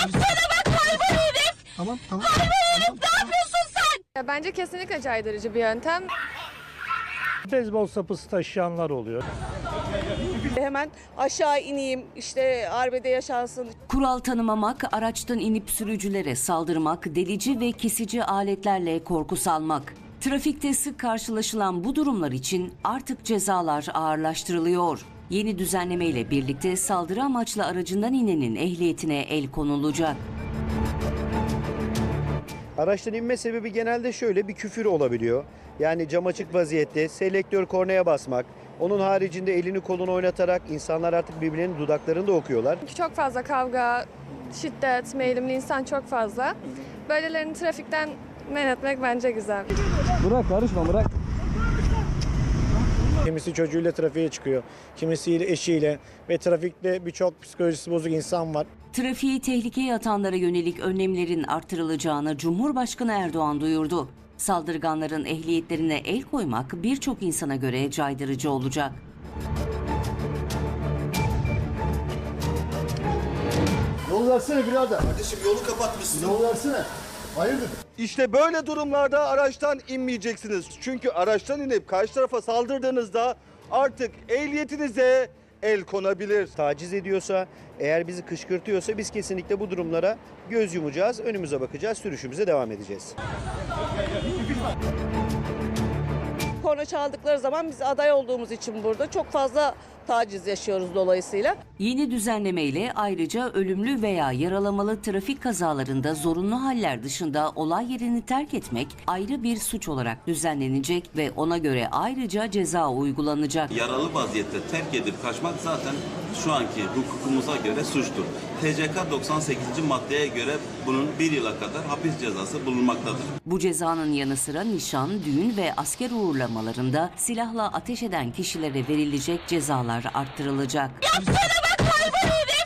Yapsana bak hayvan herif! Tamam tamam. Hayvan herif Tamam, ne yapıyorsun sen? Ya Bence kesinlikle caydırıcı bir yöntem. Beyzbol sapısı taşıyanlar oluyor. Hemen aşağı ineyim işte arbede yaşansın Kural tanımamak, araçtan inip sürücülere saldırmak, delici ve kesici aletlerle korku salmak. Trafikte sık karşılaşılan bu durumlar için artık cezalar ağırlaştırılıyor. Yeni düzenleme ile birlikte saldırı amaçlı aracından inenin ehliyetine el konulacak. Araçtan inme sebebi genelde şöyle bir küfür olabiliyor. Yani cam açık vaziyette selektör kornaya basmak, onun haricinde elini kolunu oynatarak insanlar artık birbirlerinin dudaklarını da okuyorlar. Çünkü çok fazla kavga, şiddet, meylimli insan çok fazla. Böylelerini trafikten men etmek bence güzel. Bırak karışma bırak. Kimisi çocuğuyla trafiğe çıkıyor, kimisiyle eşiyle ve trafikte birçok psikolojisi bozuk insan var. Trafiği tehlikeye atanlara yönelik önlemlerin artırılacağını Cumhurbaşkanı Erdoğan duyurdu. Saldırganların ehliyetlerine el koymak birçok insana göre caydırıcı olacak. Yol versene birader. Kardeşim yolu kapatmışsın. Yol versene. Hayırdır? İşte böyle durumlarda araçtan inmeyeceksiniz. Çünkü araçtan inip karşı tarafa saldırdığınızda artık ehliyetinize el konabilir. Taciz ediyorsa, eğer bizi kışkırtıyorsa biz kesinlikle bu durumlara göz yumacağız, önümüze bakacağız, sürüşümüze devam edeceğiz. korna çaldıkları zaman biz aday olduğumuz için burada çok fazla taciz yaşıyoruz dolayısıyla. Yeni düzenleme ile ayrıca ölümlü veya yaralamalı trafik kazalarında zorunlu haller dışında olay yerini terk etmek ayrı bir suç olarak düzenlenecek ve ona göre ayrıca ceza uygulanacak. Yaralı vaziyette terk edip kaçmak zaten şu anki hukukumuza göre suçtur. TCK 98. maddeye göre bunun bir yıla kadar hapis cezası bulunmaktadır. Bu cezanın yanı sıra nişan, düğün ve asker uğurlamalarında silahla ateş eden kişilere verilecek cezalar arttırılacak. Yapsana bak hayvan herif!